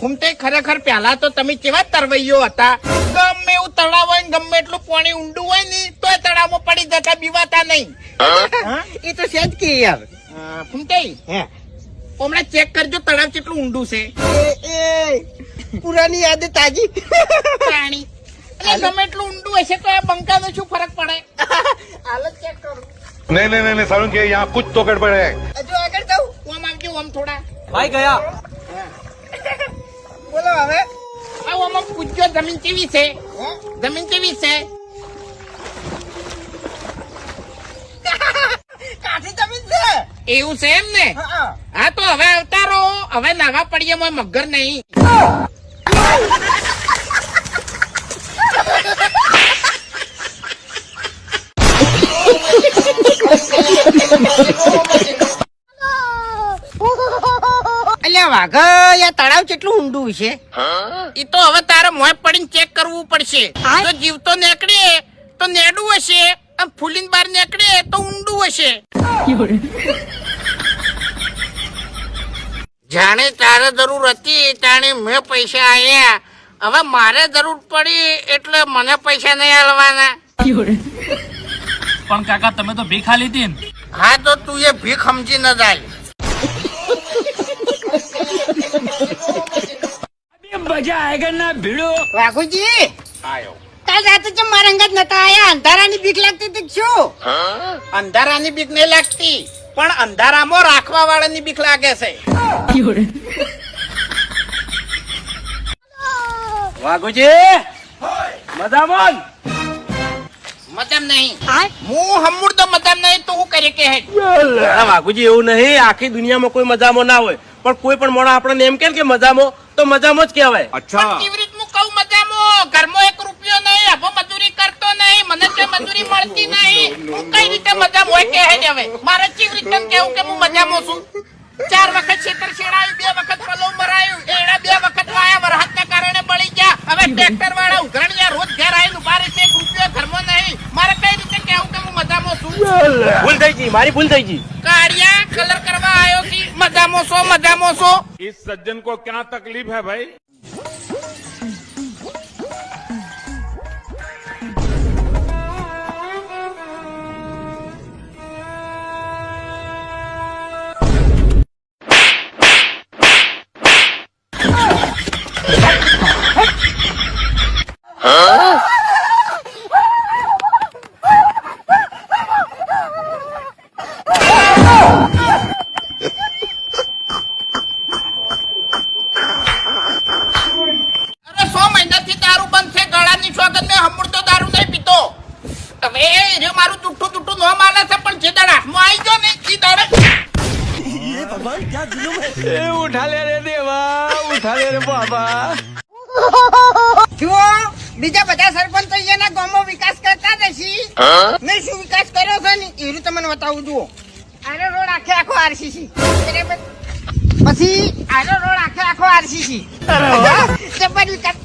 ફૂમતે ખરેખર પહેલા તો તમે કેવા તરવૈયો હતા? ગમે એવું તળાવ હોય ને ગમે એટલું પાણી ઊંડું હોય ને તો તોય તળાવમાં પડી જતા બીવાતા નહીં. એ તો છે જ કે યાર. ફૂમતે હમણાં ચેક કરજો તળાવ કેટલું ઊંડું છે. એ પુરાની યાદ તાજી. પાણી. ગમે એટલું ઊંડું હશે તો આ બંકાનો શું ફરક પડે? હાલત ચેક કરું. નહીં નહીં નહીં સારું કે યહાં કુછ તો ગડબડ હે. જો આગળ જાઉં? આમ ઓમ આવજો આમ થોડા. ભાઈ ગયા. બોલો હવે આ ઓમાં પૂછજો જમીન કેવી છે હે? જમીન કેવી છે કાઠી જમીન છે એવું છે એમ ને હા તો હવે અવતારો હવે નાવા પડિયામાં મગર નહીં અલ્યા વાઘ યા તળાવ કેટલું ઊંડું છે? એ તો હવે તારે મોય પડીને ચેક કરવું પડશે. જો જીવતો નીકળે તો નેડું હશે. અને ફૂલીને બહાર નીકળે તો ઊંડું હશે. જાણે તારે જરૂર હતી તાણે મેં પૈસા આયા. હવે મારે જરૂર પડી એટલે મને પૈસા નહીં આલવાના. પણ કાકા તમે તો ભીખા લીધી હા તો તું એ ભીખ સમજી ન જાય. વાઘુજી કાલ રાતે જેમ મારા અંગત નતા આયા? અંધારાની બીક લાગતી હતી શું? અંધારાની બીક નહીં લાગતી પણ અંધારામાં રાખવા વાળાની બીક લાગે છે. વાઘુજી મજામાં? મતમ નહીં. હું? હમુર તો મતમ નહીં તો હું કરી કે હે? વાઘુજી એવું નહીં આખી દુનિયામાં કોઈ મજામાં ના હોય. પણ કોઈ પણ મોણા આપણને એમ કે કે મજામાં તો મજામાં જ કહેવાય. અચ્છા. કેવી રીત હું કહું મજામાં ઘરમાં એક રૂપિયો નહીં અભો મજૂરી કરતો નહીં મને જે મજૂરી મળતી નહીં. હું કઈ રીતે મજામાં હોય કે હે ને હવે? મારે કેવી રીતે કેવું કે હું મજામાં છું? ચાર વખત છેતર છેડાયું બે વખત પલો મરાયું એડા બે વખત વાયા વરસાદના કારણે બળી ગયા. હવે ટ્રેક્ટર વાળા ઉઘરણિયા રોજ ઘેર આવીને ઊભા રહેશે એક રૂપિયો ઘરમાં નહીં. મારે કઈ રીતે કેવું કે હું મજામાં છું? ભૂલ થઈ ગઈ મારી ભૂલ થઈ ગઈ. मोसो मजामोसो मजामोसो इस सज्जन को क्या तकलीफ़ है भाई Oh! જુઓ બીજા બધા સરપંચ એના ગામમાં વિકાસ કરતા નથી મેં શું વિકાસ કર્યો છે ને? એ રીતે બતાવું જુઓ. આનો રોડ આખે આખો આરસીસી. પછી આનો રોડ આખે આખો આરસીસી. જબર વિકાસ!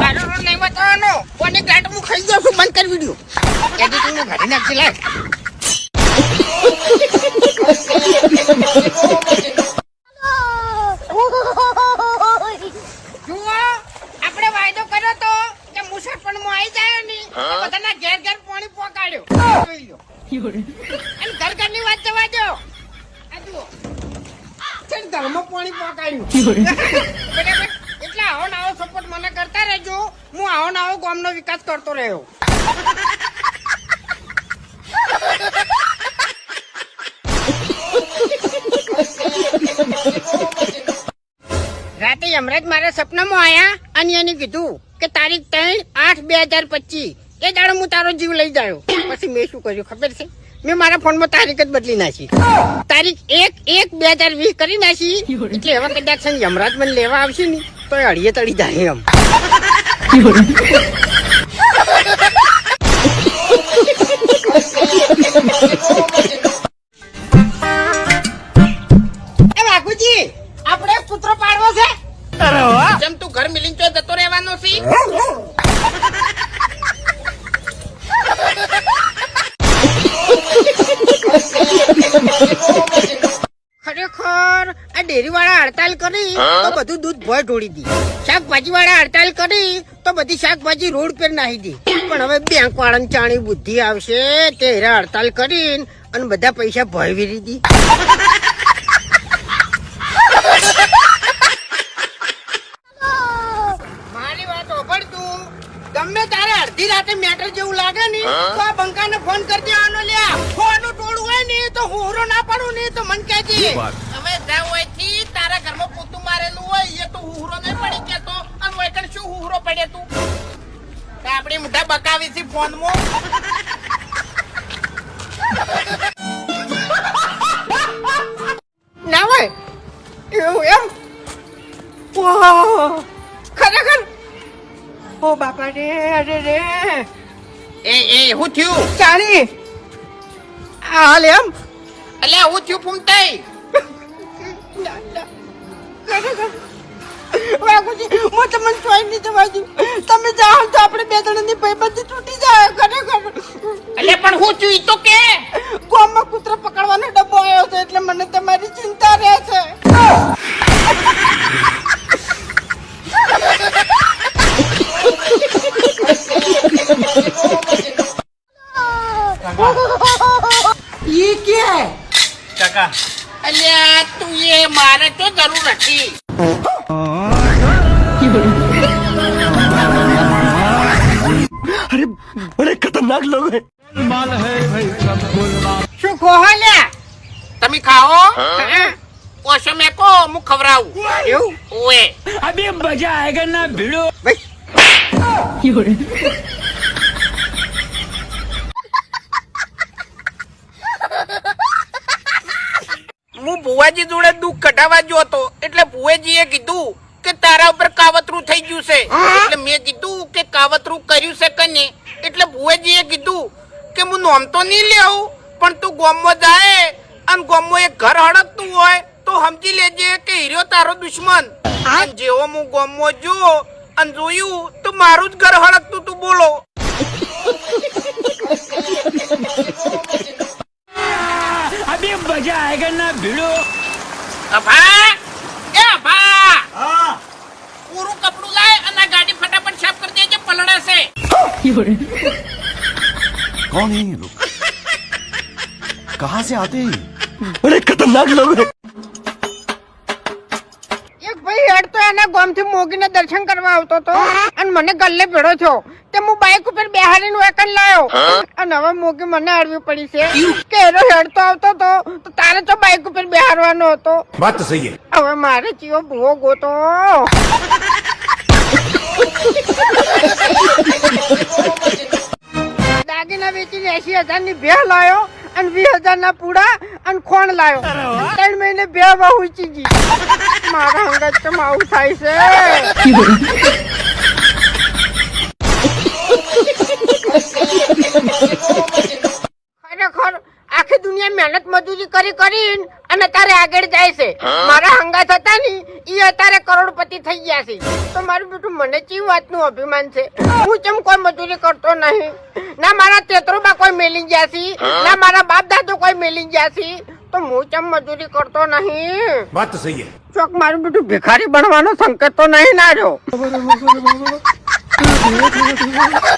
આનો રોડ નહીં બતાવવાનો. કોની ગાંઠ હું ખાઈ જાઉં છું? બંધ કરી વીડિયો એડિટિંગ નાખી લાગ જુઓ આપણે વાયદો કર્યો તો કે મુસાફરમાં આવી જાય ને તો બધાના ઘેર ઘેર પાણી પહોંચાડ્યો જોઈ લો અને ઘર ઘરની વાત જવા દો. આ જુઓ. છે પાણી પહોંચાડ્યું બરાબર. એટલે આવો ને સપોર્ટ મને કરતા રહેજો. હું આવો ને આવો ગામનો વિકાસ કરતો રહ્યો. રાતે યમરાજ મારા સપનામાં આયા અને એને કીધું કે તારીખ ત્રણ આઠ બે હજાર પચીસ. એ દાડો હું તારો જીવ લઈ જાયો. પછી મેં શું કર્યું ખબર છે? મેં મારા ફોનમાં તારીખ જ બદલી નાખી. તારીખ એક એક બે હજાર વીસ કરી નાખી. એટલે એવા કદાચ યમરાજ મને લેવા આવશે ને તો અડીએ તળી જાય એમ. એ ખરેખર આ ડેરી વાળા હડતાલ કરી તો બધું દૂધ ભોય ઢોળી દી. શાકભાજી વાળા હડતાલ કરી તો બધી શાકભાજી રોડ પર નાહી દી. પણ હવે બેંક વાળાને ચાણી બુદ્ધિ આવશે તે હેરા હડતાલ કરીને અને બધા પૈસા ભય વેરી દી. મારી વાત ઓભળ તું. ગમે તારે અડધી રાતે મેટર જેવું લાગે ને તો આ બંકાને ફોન કરી દેવાનો લ્યા. ફોનનું હોય ને તો હું ના પાડું ને તો મન કહેજે. હવે હોય હોયથી તારા ઘરમાં પોતું મારેલું હોય એ તો હુહરો નહીં પડી કેતો અને હોય કણ શું હુહરો પડે તું? આપણી મોઢા બકાવી છે ફોનમાં? ના હોય? એવું એમ? ખરેખર? ઓ બાપા રે અરે રે. એ એ હું થયું? ચાલી આ હાલ એમ? અલ્યા હું થયું ફૂમતાઈ વાઘુજી હું તમને ચોઈ નહીં જવા દઉં. તમે જાઓ તો આપણે બે જણાની ભાઈબંધી તૂટી જાય. ખરેખર એટલે પણ હું થયું તો કે. ગોમાં કૂતરો પકડવાનો ડબ્બો આવ્યો છે એટલે મને તમારી ચિંતા રહે છે. તું એ મારે તો જરૂર હતી અરે ખતરનાક લોગ હે. શું ખોહાલ્યા તમે ખાઓ? ઓછો મેં મેકો હું ખવડાવું. એવું? ઓએ અભી મજા આયેગા ના ભીડો. ભાઈ હું ભુવાજી જોડે દુઃખ કઢાવા ગયો હતો. એટલે એ કીધું કે તારા ઉપર કાવતરું થઈ ગયું છે. એટલે મેં કીધું કે કાવતરું કર્યું છે કને એટલે ભુવાજીએ કીધું કે હું નોમ તો નહીં લેવું પણ તું ગોમમાં જાય અને ગોમમાં એક ઘર હડકતું હોય તો સમજી લેજે કે હીરો તારો દુશ્મન. જેવો હું ગોમમાં જો અને જોયું તો મારું જ ઘર હડકતું તું બોલો. અભી મજા આયેગા ના ભીડો અભા એ અભા પૂરું કપડું લાય અને આ ગાડી ફટાફટ સાફ કરી દેજે પલળે છે कौन है ये लोग कहाँ से आते हैं ये? બડે ખતરનાક લોગ આના ગોમથી મોગીને દર્શન કરવા આવતો તો? અને મને ગલ્લે ભેડો છો તે હું બાઇક ઉપર બેહાડીને એકન લાયો. અને હવે મોગી મને આડવી પડી છે. કે એનો હેડતો આવતો હતો તો તારે તો બાઇક ઉપર બેહારવાનો હતો. વાત સહી હવે મારે ચિયો ભૂવો ગોતો. Oh, દાગીના વેચીને એસી હજારની ભે લાયો અને વીસ હજાર ના પૂડા અને ખોણ લાયો. ત્રણ મહિને બે બહુ ચીજી મારા અંગત તો માવું થાય છે. ખરેખર આખી દુનિયા મહેનત મજૂરી કરી કરીને અને તારે આગળ જાય છે. મારા હંગા થતા ની એ અત્યારે કરોડપતિ થઈ ગયા છે. તો મારું બેટું મને ચી વાતનું અભિમાન છે? હું ચમ કોઈ મજૂરી કરતો નહીં? ના મારા તેતરોબા કોઈ મેલી ગયા છે. ના મારા બાપ દાદો કોઈ મેલી ગયા છે. તો હું ચમ મજૂરી કરતો નહીં? વાત સહી ચોક મારું બેટું ભિખારી બનવાનો સંકેત તો નહીં ના રહ્યો.